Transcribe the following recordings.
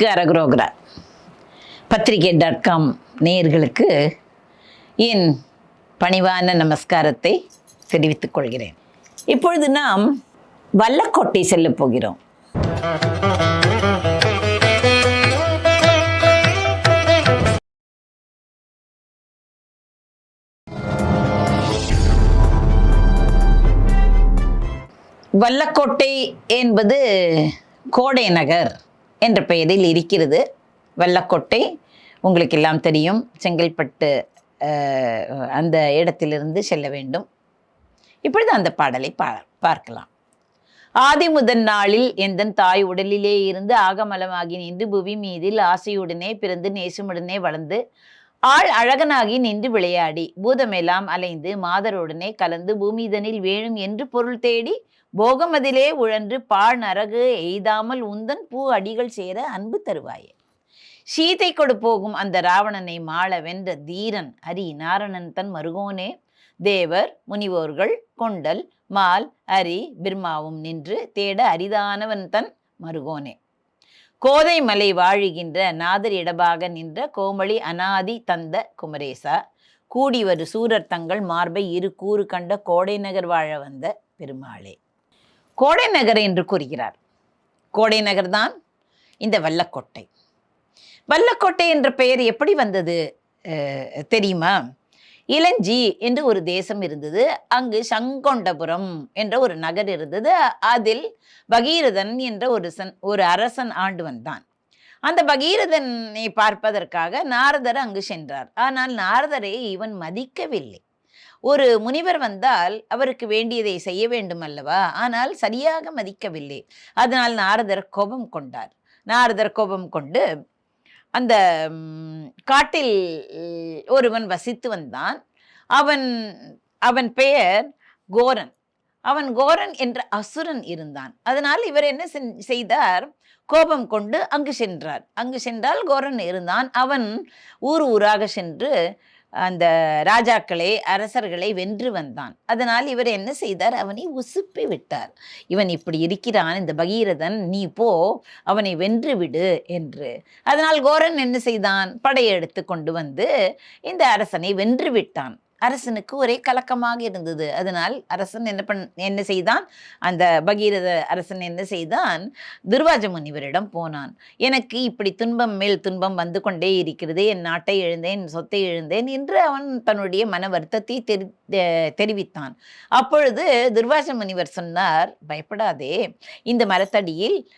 முருகனுக்கு அரகுரோகரா பத்திரிகை dot com நேயர்களுக்கு என் பணிவான நமஸ்காரத்தை தெரிவித்துக் கொள்கிறேன். இப்பொழுது நாம் வல்லக்கோட்டை செல்லப் போகிறோம். வல்லக்கோட்டை என்பது கோடை நகர். என்ற பெயரில் இருக்கிறது. வெள்ளக்கோட்டை உங்களுக்கு எல்லாம் தெரியும். செங்கல்பட்டு அந்த இடத்திலிருந்து செல்ல வேண்டும். இப்பொழுது அந்த பாடலை பா பார்க்கலாம். ஆதி முதன் நாளில் எந்தன் தாய் உடலிலே இருந்து ஆகமலமாகி நின்று புவி மீதில் ஆசையுடனே பிறந்து நேசமுடனே வளர்ந்து ஆள் அழகனாகி நின்று விளையாடி பூதமெல்லாம் அலைந்து மாதருடனே கலந்து பூமிதனில் வேணும் என்று பொருள் தேடி போகமதிலே உழன்று பாழ் நரகு எய்தாமல் உந்தன் பூ அடிகள் சேர அன்பு தருவாயே. சீதை கொடு போகும் அந்த ராவணனை மாள வென்ற தீரன் அரி நாரணன் தன் மருகோனே. தேவர் முனிவோர்கள் கொண்டல் மால் அரி பிர்மாவும் நின்று தேட அரிதானவன் தன் மருகோனே. கோதை மலை வாழுகின்ற நாதர் இடபாக நின்ற கோமளி அனாதி தந்த குமரேசா. கூடிவரு சூரர் தங்கள் மார்பை இரு கூறு கண்ட கோடை நகர் வாழ வந்த பெருமாளே. கோடை நகர் என்று கூறுகிறார். கோடை நகர் தான் இந்த வல்லக்கோட்டை. வல்லக்கோட்டை என்ற பெயர் எப்படி வந்தது தெரியுமா? இளஞ்சி என்று ஒரு தேசம் இருந்தது. அங்கு சங்கொண்டபுரம் என்ற ஒரு நகர் இருந்தது. அதில் பகீரதன் என்ற ஒரு சன் ஒரு அரசன் ஆண்டு வந்தான். அந்த பகீரதனை பார்ப்பதற்காக நாரதர் அங்கு சென்றார். ஆனால் நாரதரை இவன் மதிக்கவில்லை. ஒரு முனிவர் வந்தால் அவருக்கு வேண்டியதை செய்ய வேண்டும் அல்லவா ஆனால் சரியாக மதிக்கவில்லை. அதனால் நாரதர் கோபம் கொண்டார். நாரதர் கோபம் கொண்டு அந்த காட்டில் ஒருவன் வசித்து வந்தான். அவன் அவன் பெயர் கோரன். அவன் கோரன் என்ற அசுரன் இருந்தான். அதனால் இவர் என்ன செய்தார்? கோபம் கொண்டு அங்கு சென்றார். அங்கு சென்றால் கோரன் இருந்தான். அவன் ஊர் ஊராக சென்று அந்த ராஜாக்களை அரசர்களை வென்று வந்தான். அதனால் இவர் என்ன செய்தார்? அவனை உசுப்பி விட்டார். இவன் இப்படி இருக்கிறான் இந்த பகீரதன் நீ போ அவனை வென்று விடு என்று. அதனால் கோரன் என்ன செய்தான்? படையெடுத்து கொண்டு வந்து இந்த அரசனை வென்று விட்டான். அரசனுக்கு ஒரே கலக்கமாக இருந்தது. அதனால் அரசன் என்ன பண் என்ன செய்தான்? அந்த பகீரத அரசன் என்ன செய்தான்? துர்வாஜ முனிவரிடம் போனான். எனக்கு இப்படி துன்பம் மேல் துன்பம் வந்து கொண்டே இருக்கிறது. என் நாட்டை இழந்தேன் என் சொத்தை இழந்தேன் என்று அவன் தன்னுடைய மன வருத்தத்தை தெரி தெ- தெரிவித்தான். அப்பொழுது துர்வாச முனிவர் சொன்னார் பயப்படாதே. இந்த மரத்தடியில்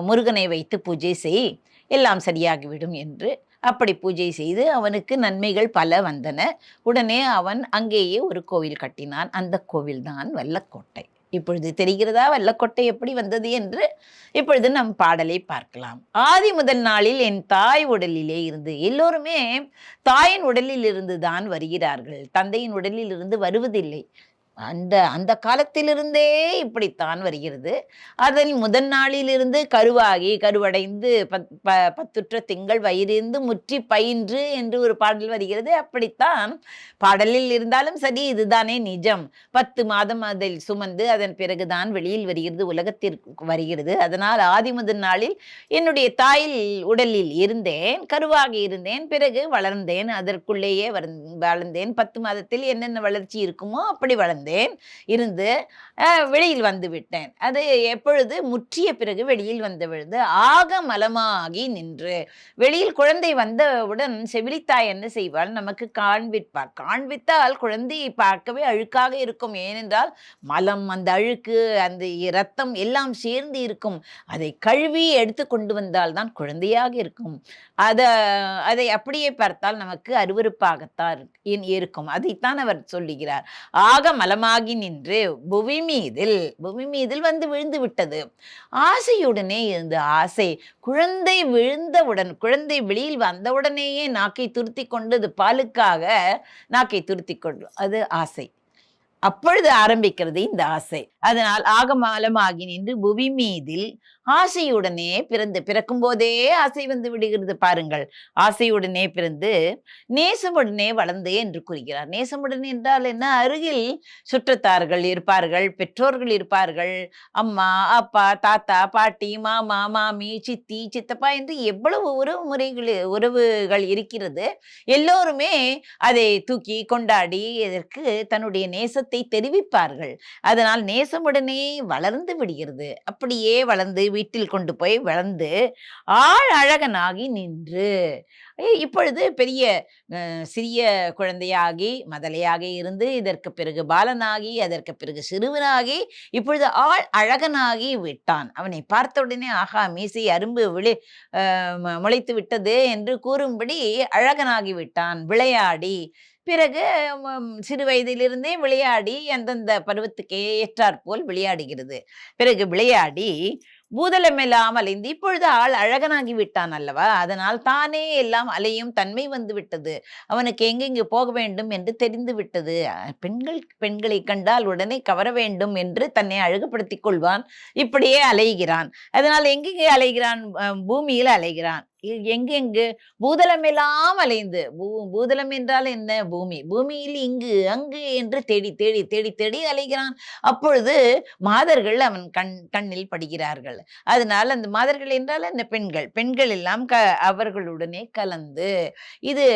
முருகனை வைத்து பூஜை செய். எல்லாம் சரியாகிவிடும் என்று அப்படி பூஜை செய்து அவனுக்கு நன்மைகள் பல வந்தன. உடனே அவன் அங்கேயே ஒரு கோவில் கட்டினான். அந்த கோவில்தான் வல்லக்கோட்டை இப்பொழுது தெரிகிறதா வல்லக்கோட்டை எப்படி வந்தது என்று இப்பொழுது நம் பாடலை பார்க்கலாம். ஆதி முதல் நாளில் என் தாய் உடலிலே இருந்து எல்லோருமே தாயின் உடலில் இருந்து தான் வருகிறார்கள். தந்தையின் உடலில் இருந்து வருவதில்லை. அந்த அந்த காலத்திலிருந்தே இப்படித்தான் வருகிறது. அதன் முதன் நாளிலிருந்து கருவாகி கருவடைந்து பத் ப பத்துற்ற திங்கள் வயிறிந்து முற்றி பயின்று என்று ஒரு பாடல் வருகிறது. அப்படித்தான் பாடலில் இருந்தாலும் சரி இதுதானே நிஜம். பத்து மாதம் அதில் சுமந்து அதன் பிறகுதான் வெளியில் வருகிறது உலகத்திற்கு வருகிறது. அதனால் ஆதி முதல் நாளில் என்னுடைய தாயில் உடலில் இருந்தேன் கருவாகி இருந்தேன் பிறகு வளர்ந்தேன் அதற்குள்ளேயே வளர்ந்தேன். பத்து மாதத்தில் என்னென்ன வளர்ச்சி இருக்குமோ அப்படி வளர்ந்தேன். இருந்து வெளியில் வந்து விட்டேன். அது எப்பொழுது முற்றிய பிறகு வெளியில் வந்த ஆக மலமாகி நின்று வெளியில் குழந்தை வந்தவுடன் செவிலித்தாய் என்ன செய்வாள்? நமக்கு காண்பிப்பார் காண்பித்தால் குழந்தையை பார்க்கவே அழுக்காக இருக்கும். ஏனென்றால் மலம் அந்த அழுக்கு அந்த இரத்தம் எல்லாம் சேர்ந்து இருக்கும். அதை கழுவி எடுத்து கொண்டு வந்தால் தான் குழந்தையாக இருக்கும். அதை அதை அப்படியே பார்த்தால் நமக்கு அருவருப்பாகத்தான் இருக்கும். அதைத்தான் அவர் சொல்லுகிறார். ஆக பலமாகி நின்று புவி மீதில் பூமி மீதில் வந்து விழுந்து விட்டது. ஆசையுடனே இருந்த ஆசை குழந்தை விழுந்தவுடன் குழந்தை வெளியில் வந்தவுடனேயே நாக்கை துருத்தி கொண்டது பாலுக்காக நாக்கை துருத்தி கொண்டு அது ஆசை. அப்பொழுது ஆரம்பிக்கிறது இந்த ஆசை. அதனால் ஆகமாலமாகி நின்று புவி மீதில் ஆசையுடனே பிறந்து பிறக்கும் போதே ஆசை வந்து விடுகிறது பாருங்கள். ஆசையுடனே பிறந்து நேசமுடனே வளர்ந்து என்று கூறுகிறார். நேசமுடனே என்றால் என்ன? அருகில் சுற்றத்தார்கள் இருப்பார்கள் பெற்றோர்கள் இருப்பார்கள். அம்மா அப்பா தாத்தா பாட்டி மாமா மாமி சித்தி சித்தப்பா என்று எவ்வளவு உறவு முறைகள் உறவுகள் இருக்கிறது. எல்லோருமே அதை தூக்கி கொண்டாடி இதற்கு தன்னுடைய நேசத்தை தெரிவிப்பார்கள். அதனால் நேசமுடனே வளர்ந்து விடுகிறது. அப்படியே வளர்ந்து வீட்டில் கொண்டு போய் வளர்ந்து ஆள் அழகனாகி நின்று இப்பொழுது பெரிய சிறிய குழந்தையாகி மதலையாகி இருந்து இதற்கு பிறகு பாலனாகி அதற்கு பிறகு சிறுவனாகி இப்பொழுது ஆள் அழகனாகி விட்டான். அவனை பார்த்த உடனே ஆகா மீசை அரும்பு விழி முளைத்து விட்டது என்று கூறும்படி அழகனாகி விட்டான். விளையாடி பிறகு சிறு வயதிலிருந்தே விளையாடி அந்தந்த பருவத்துக்கு ஏற்றாற்போல் விளையாடுகிறது. பிறகு விளையாடி பூதலமெல்லாம் அலைந்து இப்பொழுது ஆள் அழகனாகி விட்டான் அல்லவா? அதனால் தானே எல்லாம் அலையும் தன்மை வந்து விட்டது. அவனுக்கு எங்கெங்கு போக வேண்டும் என்று தெரிந்து விட்டது. பெண்கள் பெண்களை கண்டால் உடனே கவர வேண்டும் என்று தன்னை அழகுபடுத்திக் கொள்வான். இப்படியே அலைகிறான். அதனால் எங்கெங்கே அலைகிறான்? பூமியில் அலைகிறான். எங்கெங்கு? பூதலமெல்லாம் அலைந்து. பூ பூதலம் என்றால் என்ன? பூமி. பூமியில் இங்கு அங்கு என்று தேடி தேடி தேடி தேடி அலைகிறான். அப்பொழுது மாதர்கள் அவன் கண் கண்ணில் படுகிறார்கள். அதனால் அந்த மாதர்கள் என்றால் அந்த பெண்கள். பெண்கள் எல்லாம் க அவர்களுடனே கலந்து. இது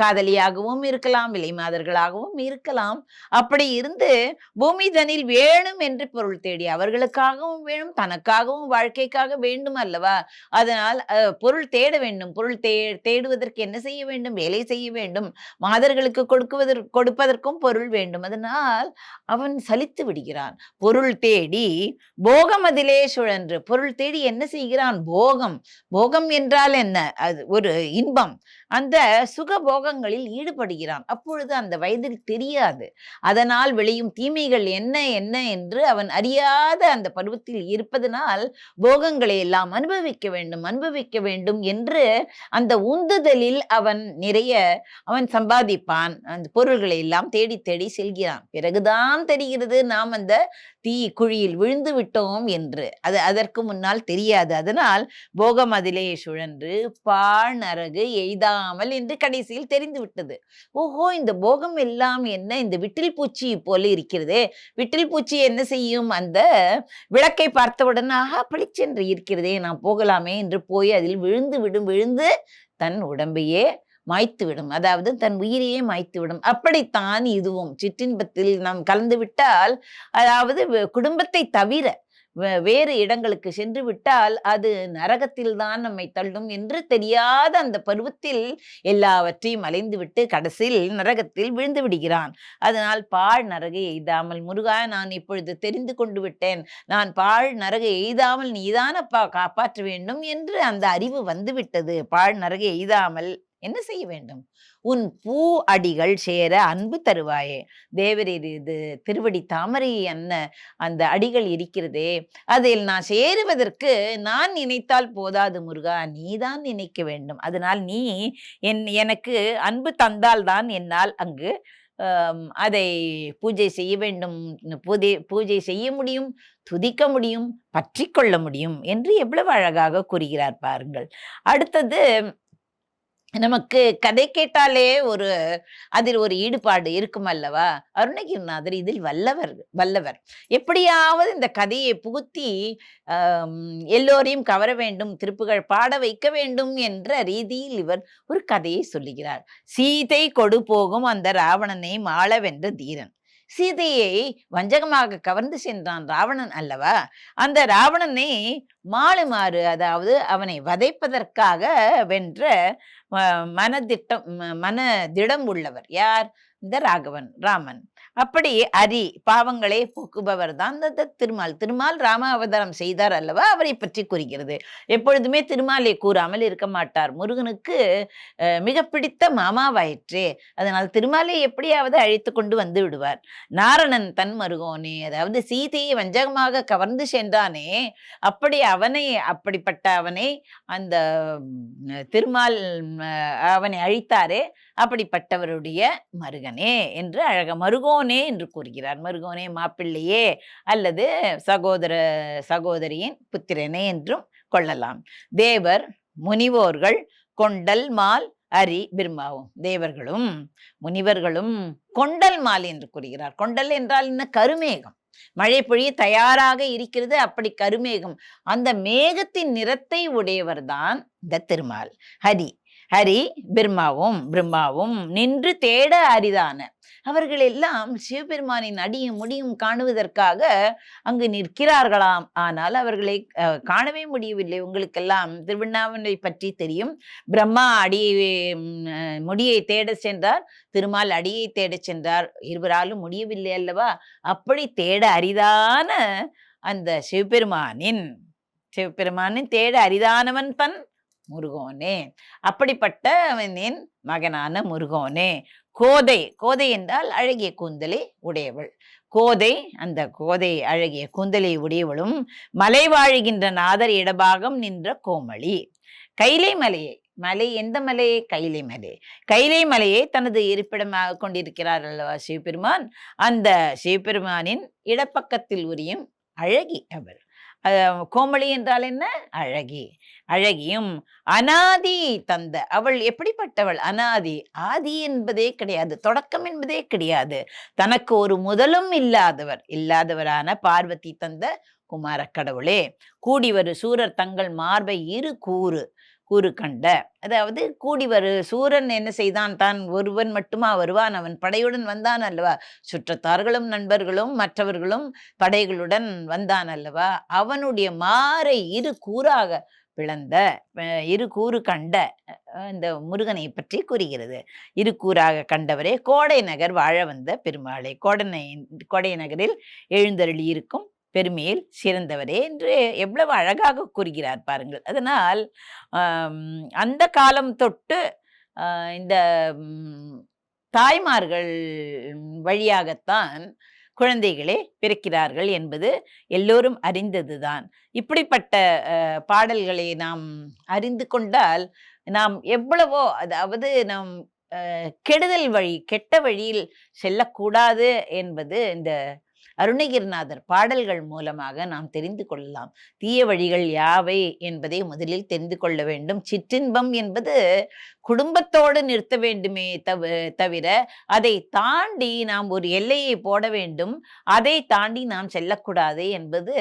காதலியாகவும் இருக்கலாம் விலை மாதர்களாகவும் இருக்கலாம். அப்படி இருந்து பூமி தனில் வேணும் என்று பொருள் தேடி அவர்களுக்காகவும் வேணும் தனக்காகவும் வாழ்க்கைக்காக வேண்டும் அல்லவா? அதனால் அஹ், பொருள் தேட வேண்டும். பொருள் தே தேடுவதற்கு என்ன செய்ய வேண்டும்? வேலை செய்ய வேண்டும். மாதர்களுக்கு கொடுக்குவதற்கு கொடுப்பதற்கும் பொருள் வேண்டும். அதனால் அவன் சலித்து விடுகிறான். பொருள் தேடி போகம் அதிலே சுழன்று. பொருள் தேடி என்ன செய்கிறான்? போகம். போகம் என்றால் என்ன? அது ஒரு இன்பம். அந்த சுக போகங்களில் ஈடுபடுகிறான். அப்பொழுது அந்த வயதில் தெரியாது. அதனால் விளையும் தீமைகள் என்ன என்ன என்று அவன் அறியாத அந்த பருவத்தில் இருப்பதனால் போகங்களை எல்லாம் அனுபவிக்க வேண்டும். அனுபவிக்க வேண்டும் வேண்டும் என்று அந்த உந்துதலில் அவன் நிறைய அவன் சம்பாதிப்பான். அந்த பொருள்களை எல்லாம் தேடி தேடி செல்கிறான். பிறகுதான் தெரிகிறது நாம் அந்த தீ குழியில் விழுந்து விட்டோம் என்று. அது அதற்கு முன்னால் தெரியாது. அதனால் போகம் அதிலே சுழன்று பாழ் நரகு எய்தாமல் என்று கடைசியில் தெரிந்து விட்டது. ஓஹோ இந்த போகம் எல்லாம் என்ன? இந்த விட்டில் பூச்சி போல இருக்கிறதே. விட்டில் பூச்சி என்ன செய்யும்? அந்த விளக்கை பார்த்தவுடன் ஆஹா பளிச்சென்று இருக்கிறதே. நாம் போகலாமே என்று போய் அதில் விழுந்து விடும் விழுந்து தன் உடம்பையே மாய்த்துவிடும். அதாவது தன் உயிரையே மாய்த்துவிடும். அப்படித்தான் இதுவும். சிற்றின்பத்தில் நாம் கலந்து விட்டால் அதாவது குடும்பத்தை தவிர வே- வேறு இடங்களுக்கு சென்று விட்டால் அது நரகத்தில் தான் நம்மை தள்ளும் என்று தெரியாத அந்த பருவத்தில் எல்லாவற்றையும் அலைந்துவிட்டு கடைசியில் நரகத்தில் விழுந்து விடுகிறான். அதனால் பாழ் நரகை எய்தாமல் முருகா நான் இப்பொழுது தெரிந்து கொண்டு விட்டேன். நான் பாழ் நரகை எய்தாமல் நீதானப்பா காப்பாற்ற வேண்டும் என்று அந்த அறிவு வந்துவிட்டது. பாழ் நரகை எய்தாமல் என்ன செய்ய வேண்டும்? உன் பூ அடிகள் சேர அன்பு தருவாயே. தேவரீர் இது திருவடி தாமரை என்ன அந்த அடிகள் இருக்கிறதே. அதில் நான் சேருவதற்கு நான் நினைத்தால் போதாது முருகா நீதான் நினைக்க வேண்டும். அதனால் நீ என் எனக்கு அன்பு தந்தால்தான் என்னால் அங்கு அதை பூஜை செய்ய வேண்டும். பூஜை பூஜை செய்ய முடியும் துதிக்க முடியும் பற்றி கொள்ள முடியும் என்று எவ்வளவு அழகாக கூறுகிறார் பாருங்கள். அடுத்தது நமக்கு கதை கேட்டாலே ஒரு அதில் ஒரு ஈடுபாடு இருக்கும் அல்லவா? அருணகிரிநாதர் இதில் வல்லவர் வல்லவர். எப்படியாவது இந்த கதையை புகுத்தி எல்லோரையும் கவர வேண்டும் திருப்புகள் பாட வைக்க வேண்டும் என்ற ரீதியில் இவர் ஒரு கதையை சொல்லுகிறார். சீதை கொடு போகும் அந்த ராவணனை மாளவென்ற தீரன். சீதையை வஞ்சகமாக கவர்ந்து சென்றான் ராவணன் அல்லவா? அந்த ராவணனை மாறு அதாவது அவனை வதைப்பதற்காக வென்ற மனதிட்டம் மன திடம் உள்ளவர் யார்? இந்த ராகவன் ராமன். அப்படி அரி பாவங்களை போக்குபவர் தான் அந்த திருமால். திருமால் ராம அவதாரம் செய்தார் அல்லவா? அவரை பற்றி கூறுகிறது. எப்பொழுதுமே திருமாலை கூறாமல் இருக்க மாட்டார். முருகனுக்கு அஹ், மிக பிடித்த மாமாவாயிற்றே. அதனால் திருமாலை எப்படியாவது அழைத்து கொண்டு வந்து விடுவார். நாரணன் தன் மருகோனே அதாவது சீதையை வஞ்சகமாக கவர்ந்து சென்றானே அப்படி அவனை அப்படிப்பட்ட அவனை அந்த திருமால் அவனை அழித்தாரே அப்படிப்பட்டவருடைய மருகனே என்று அழக மருகோனே என்று கூறுகிறார். மருகோனே மாப்பிள்ளையே அல்லது சகோதர சகோதரியின் புத்திரனே என்றும் கொள்ளலாம். தேவர் முனிவோர்கள் கொண்டல் மால் அரி பிரம்மாவும் தேவர்களும் முனிவர்களும் கொண்டல் மால் என்று கூறுகிறார். கொண்டல் என்றால் என்ன? கருமேகம். மழை பொழிய தயாராக இருக்கிறது அப்படி கருமேகம். அந்த மேகத்தின் நிறத்தை உடையவர்தான் இந்த திருமால். ஹரி. ஹரி பிரம்மாவும் பிரம்மாவும் நின்று தேட அரிதான. அவர்கள் எல்லாம் சிவபெருமானின் அடியும் முடியும் காணுவதற்காக அங்கு நிற்கிறார்களாம். ஆனால் அவர்களை அஹ், காணவே முடியவில்லை. உங்களுக்கெல்லாம் திருவண்ணாமலை பற்றி தெரியும். பிரம்மா அடியை முடியை தேட சென்றார். திருமால் அடியை தேடச் சென்றார். இருவராலும் முடியவில்லை அல்லவா? அப்படி தேட அரிதான அந்த சிவபெருமானின் சிவபெருமானின் தேட அரிதானவன் தன் முருகோனே. அப்படிப்பட்டவனின் மகனான முருகோனே. கோதை கோதை என்றால் அழகிய கூந்தலை உடையவள். கோதை அந்த கோதை அழகிய கூந்தலை உடையவளும் மலை வாழுகின்ற நாதர் இடபாகம் நின்ற கோமளி. கைலை மலையை மலை எந்த மலை? கைலை மலை. கைலை மலையை தனது இருப்பிடமாக கொண்டிருக்கிறார் அல்லவா சிவபெருமான்? அந்த சிவபெருமானின் இடப்பக்கத்தில் உரியும் அழகி அவர். கோமளி என்றால் என்ன? அழகி. அழகியும் அனாதி தந்த. அவள் எப்படிப்பட்டவள்? அனாதி. ஆதி என்பதே கிடையாது. தொடக்கம் என்பதே கிடையாது. தனக்கு ஒரு முதலும் இல்லாதவர். இல்லாதவரான பார்வதி தந்த குமார கடவுளே. கூடி வரு சூரர் தங்கள் மார்பை இரு கூறு. கூறு கண்ட அதாவது கூடி வரு சூரன் என்ன செய்தான்? தான் ஒருவன் மட்டுமா வருவான்? அவன் படையுடன் வந்தான் அல்லவா? சுற்றத்தார்களும் நண்பர்களும் மற்றவர்களும் படைகளுடன் வந்தான் அல்லவா? அவனுடைய மாறை இரு கூறாக பிளந்த இரு கூறு கண்ட இந்த முருகனை பற்றி கூறுகிறது. இரு கூறாக கண்டவரே கோடை நகர் வாழ வந்த பெருமாளை. கோடனை கோடை நகரில் எழுந்தருளி இருக்கும் பெருமையில் சிறந்தவரே என்று எவ்வளவு அழகாக கூறுகிறார் பாருங்கள். அதனால் அந்த காலம் தொட்டு இந்த தாய்மார்கள் வழியாகத்தான் குழந்தைகளே பிறக்கிறார்கள் என்பது எல்லோரும் அறிந்ததுதான். இப்படிப்பட்ட பாடல்களை நாம் அறிந்து கொண்டால் நாம் எவ்வளவோ அதாவது நாம் கெடுதல் வழி கெட்ட வழியில் செல்லக்கூடாது என்பது இந்த அருணகிரிநாதர் பாடல்கள் மூலமாக நாம் தெரிந்து கொள்ளலாம். தீய வழிகள் யாவை என்பதை முதலில் தெரிந்து கொள்ள வேண்டும். சிற்றின்பம் என்பது குடும்பத்தோடு நிறுத்த வேண்டுமே தவ தவிர அதை தாண்டி நாம் ஒரு எல்லையை போட வேண்டும். அதை தாண்டி நாம் செல்லக்கூடாது என்பது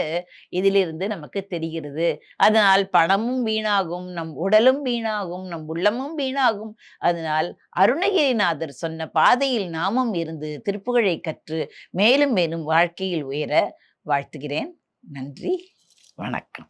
இதிலிருந்து நமக்கு தெரிகிறது. அதனால் பணமும் வீணாகும் நம் உடலும் வீணாகும் நம் உள்ளமும் வீணாகும். அதனால் அருணகிரிநாதர் சொன்ன பாதையில் நாமும் இருந்து திருப்புகழை கற்று மேலும் மேலும் வாழ்க்கையில் உயர வாழ்த்துகிறேன். நன்றி. வணக்கம்.